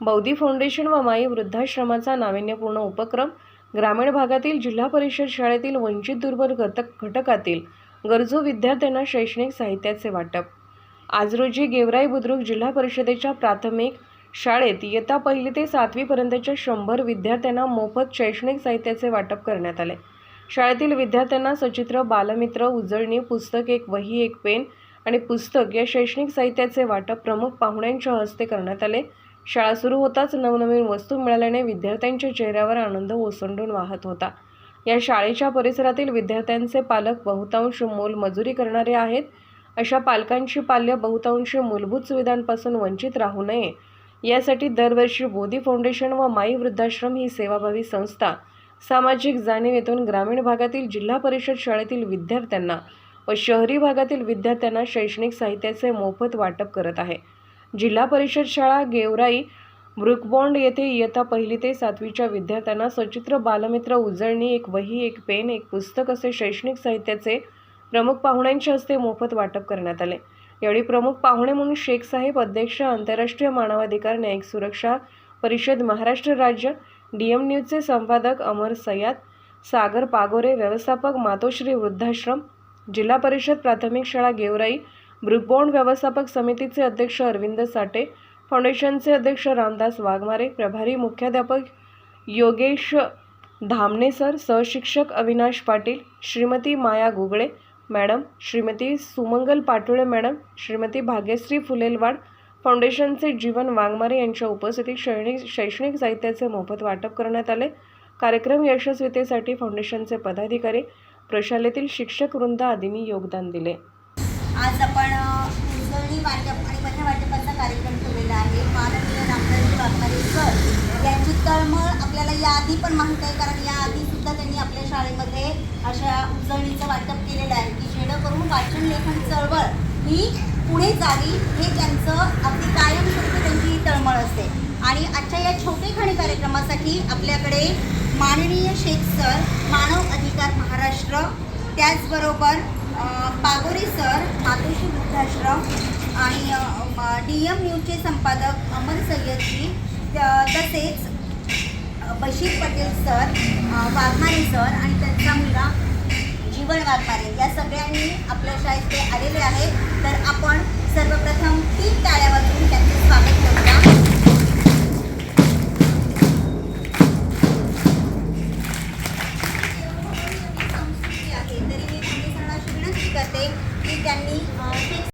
बौद्धी foundation व माई वृद्धाश्रमाचा नाविन्यपूर्ण उपक्रम ग्रामीण भागातील जिल्हा परिषद शाळेतील वंचित दुर्बल घटक घटकातील गरजू विद्यार्थ्यांना शैक्षणिक साहित्याचे वाटप. आज रोजी गेवराई बुद्रुक जिल्हा परिषदेच्या प्राथमिक शाळेत इयत्ता पहिली ते सातवीपर्यंतच्या शंभर विद्यार्थ्यांना मोफत शैक्षणिक साहित्याचे वाटप करण्यात आले. शाळेतील विद्यार्थ्यांना सचित्र बालमित्र उजळणी पुस्तक एक वही एक पेन आणि पुस्तक या शैक्षणिक साहित्याचे वाटप प्रमुख पाहुण्यांच्या हस्ते करण्यात आले. शाळा सुरू होताच नवनवीन वस्तू मिळाल्याने विद्यार्थ्यांच्या चेहऱ्यावर आनंद ओसंडून वाहत होता. या शाळेच्या परिसरातील विद्यार्थ्यांचे पालक बहुतांश मोल मजुरी करणारे आहेत. अशा पालकांची पाल्य बहुतांश मूलभूत सुविधांपासून वंचित राहू नये. यासाठी दरवर्षी बोधी फाउंडेशन व माई वृद्धाश्रम ही सेवाभावी संस्था सामाजिक जाणीवेतून ग्रामीण भागातील जिल्हा परिषद शाळेतील विद्यार्थ्यांना व शहरी भागातील विद्यार्थ्यांना शैक्षणिक साहित्याचे मोफत वाटप करत आहे. जिल्हा परिषद शाळा गेवराई ब्रुकबॉन्ड येथे इयत्ता पहिली ते सातवीच्या विद्यार्थ्यांना सचित्र बालमित्र उजळणी एक वही एक पेन एक पुस्तक असे शैक्षणिक साहित्याचे प्रमुख पाहुण्यांच्या हस्ते मोफत वाटप करण्यात आले. यावेळी प्रमुख पाहुणे म्हणून शेख साहेब अध्यक्ष आंतरराष्ट्रीय मानवाधिकार न्यायिक सुरक्षा परिषद महाराष्ट्र राज्य डी एम न्यूजचे संपादक अमर सय्याद सागर पागोरे व्यवस्थापक मातोश्री वृद्धाश्रम जिल्हा परिषद प्राथमिक शाळा गेवराई ब्रुकबॉन्ड व्यवस्थापक समितीचे अध्यक्ष अरविंद साठे फाउंडेशनचे अध्यक्ष रामदास वाघमारे प्रभारी मुख्याध्यापक योगेश धामणे सर सहशिक्षक अविनाश पाटील श्रीमती माया गुगळे मॅडम श्रीमती सुमंगल पाटोळे मॅडम श्रीमती भाग्यश्री फुलेलवाड फाउंडेशनचे जीवन वाघमारे यांच्या उपस्थितीत शैक्षणिक शैक्षणिक साहित्याचे मोफत वाटप करण्यात आले. कार्यक्रम यशस्वीतेसाठी फाउंडेशनचे पदाधिकारी प्रशालेतील शिक्षक वृंद आदींनी योगदान दिले. आज आपण उजळणी वाटप आणि वह्या वाटपाचा कार्यक्रम ठेवलेला आहे. महाराष्ट्र रामदासजी वाघमारे सर यांची तळमळ आपल्याला याआधी पण माहीत आहे कारण याआधी सुद्धा त्यांनी आपल्या शाळेमध्ये अशा उजळणीचं वाटप केलेलं आहे की जेणेकरून वाचन लेखन चळवळ ही पुढे जावी हे त्यांचं अगदी कायमस्वरूपी त्यांची तळमळ असते. आणि आजच्या या छोटेखानी कार्यक्रमासाठी आपल्याकडे माननीय शेख सर मानव अधिकार महाराष्ट्र त्याचबरोबर पागोरी सर मातोश्री वृद्धाश्रम आणि डी एम न्यूजचे संपादक अमर सय्यदजी तसेच बशीर पटेल सर वाघमारे सर आणि त्यांचा मुलगा जीवन वाघमारे या सगळ्यांनी आपल्या शाळेत ते आलेले आहेत. तर आपण सर्वप्रथम तीन टाळ्यावर करते की त्यांनी